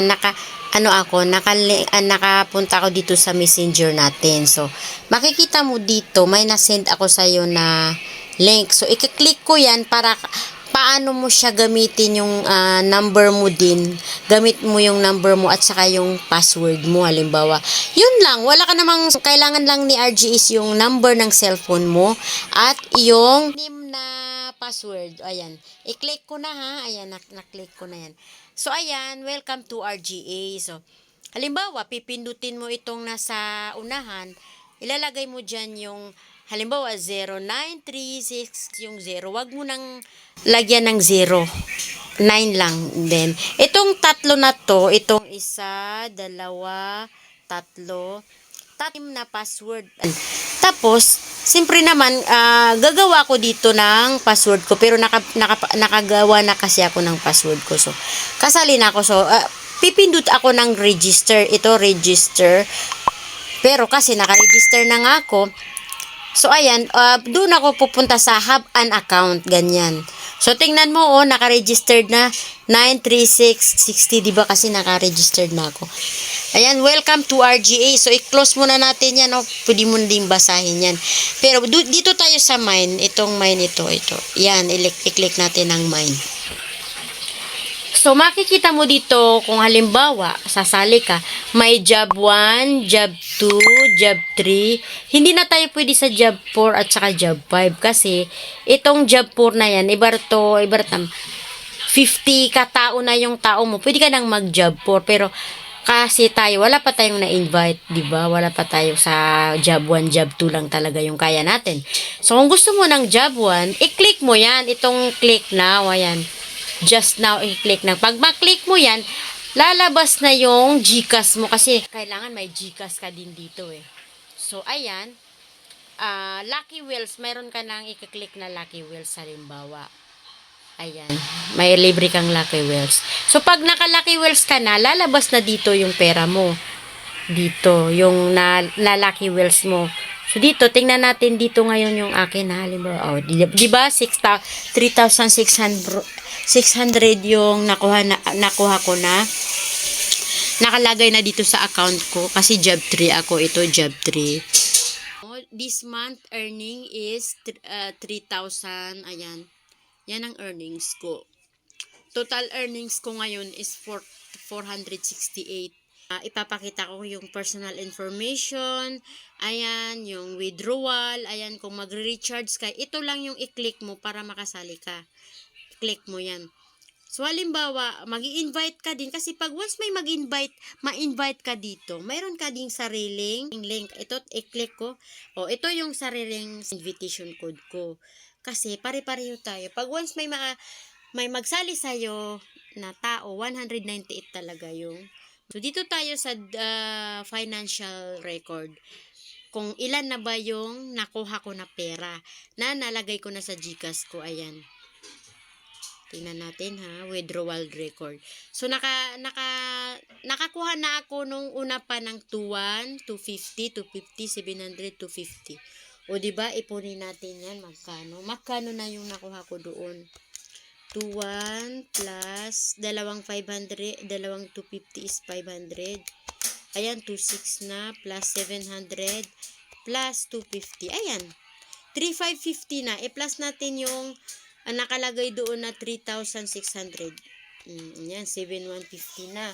naka ano ako, naka, ah, nakapunta ako dito sa messenger natin. So, makikita mo dito, may nasend ako sa'yo na link. So, i-click ko yan para paano mo siya gamitin yung ah, number mo din. Gamit mo yung number mo at saka yung password mo, halimbawa. Yun lang, wala ka namang, kailangan lang ni RG is yung number ng cellphone mo at yung password. Ayan. I-click ko na ha. Ayan, na-click ko na yan. So, ayan, welcome to RGA. So, halimbawa, pipindutin mo itong nasa unahan, ilalagay mo dyan yung, halimbawa, 0936, yung 0. Wag mo nang lagyan ng 0. 9 lang. Then, itong tatlo na to, itong isa, dalawa, tatlo, tatim na password. Tapos, siyempre naman, ah, gagawa ko dito ng password ko. Pero naka, naka, nakagawa na kasi ako ng password ko. So, kasali na ako. So, ah, pipindot ako ng register. Ito, register. Pero kasi naka-register na nga ako, So, ayan, uh, doon ako pupunta sa have an account, ganyan. So, tingnan mo, oh, naka-registered na 93660, di ba? Kasi naka-registered na ako. Ayan, welcome to RGA. So, i-close muna natin yan, oh. Pwede mo din basahin yan. Pero, dito tayo sa mine. Itong mine ito, ito. Yan, i-click natin ang mine. So, makikita mo dito kung halimbawa, sasali ka, may job 1, job 2, job 3. Hindi na tayo pwede sa job 4 at saka job 5 kasi itong job 4 na yan, ibarto, ibartam, 50 katao na yung tao mo, pwede ka nang mag-job 4 pero kasi tayo, wala pa tayong na-invite, di ba? Wala pa tayo sa job 1, job 2 lang talaga yung kaya natin. So, kung gusto mo ng job 1, i-click mo yan, itong click now, ayan just now i-click na. Pag ma-click mo yan, lalabas na yung GCash mo kasi kailangan may GCash ka din dito eh. So, ayan. ah Lucky Wheels, meron ka nang i-click na Lucky Wheels halimbawa. Ayan. May libre kang Lucky Wheels. So, pag naka-Lucky Wheels ka na, lalabas na dito yung pera mo. Dito, yung na, na Lucky Wheels mo. So, dito, tingnan natin dito ngayon yung akin na halimbawa. Oh, di, di ba? 6,000 3,600 600 yung nakuha, na, nakuha ko na. Nakalagay na dito sa account ko kasi job 3 ako. Ito job 3. Oh, This month earning is uh, 3,000. Ayan. Yan ang earnings ko. Total earnings ko ngayon is 4, 468. Ah, ipapakita ko yung personal information, ayan, yung withdrawal, ayan, kung magre-recharge ka, ito lang yung i-click mo para makasali ka. Click mo yan. So, halimbawa, mag invite ka din kasi pag once may mag-invite, ma-invite ka dito, mayroon ka ding sariling link. Ito, i-click ko. O, ito yung sariling invitation code ko. Kasi pare-pareho tayo. Pag once may ma may magsali sa'yo na tao, 198 talaga yung So, dito tayo sa uh, financial record. Kung ilan na ba yung nakuha ko na pera na nalagay ko na sa GCash ko. Ayan. Tingnan natin ha, withdrawal record. So naka naka nakakuha na ako nung una pa ng 21, 250, 250, 700, 250. O di ba ipunin natin 'yan magkano? Magkano na yung nakuha ko doon? 21 plus dalawang 500, dalawang 250 is 500. Ayan, 26 na plus 700 plus 250. Ayan. 3550 na. I-plus natin yung ang nakalagay doon na 3,600. Mm, yan, 7,150 na.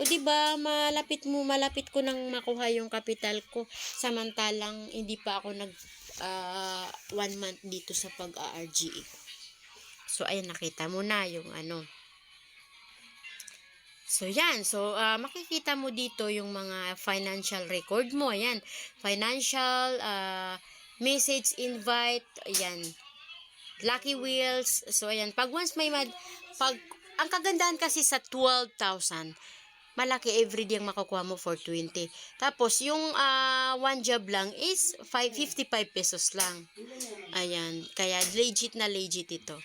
O di ba malapit mo, malapit ko nang makuha yung kapital ko samantalang hindi pa ako nag ah, one month dito sa pag-RGE. So, ayan, nakita mo na yung ano. So, yan. So, ah, makikita mo dito yung mga financial record mo. Ayan. Financial, ah, message, invite, ayan. Lucky Wheels. So, ayan. Pag once may mad, pag, ang kagandahan kasi sa 12,000, malaki everyday ang makukuha mo for 20. Tapos, yung ah, one job lang is 5, 55 pesos lang. Ayan. Kaya, legit na legit ito.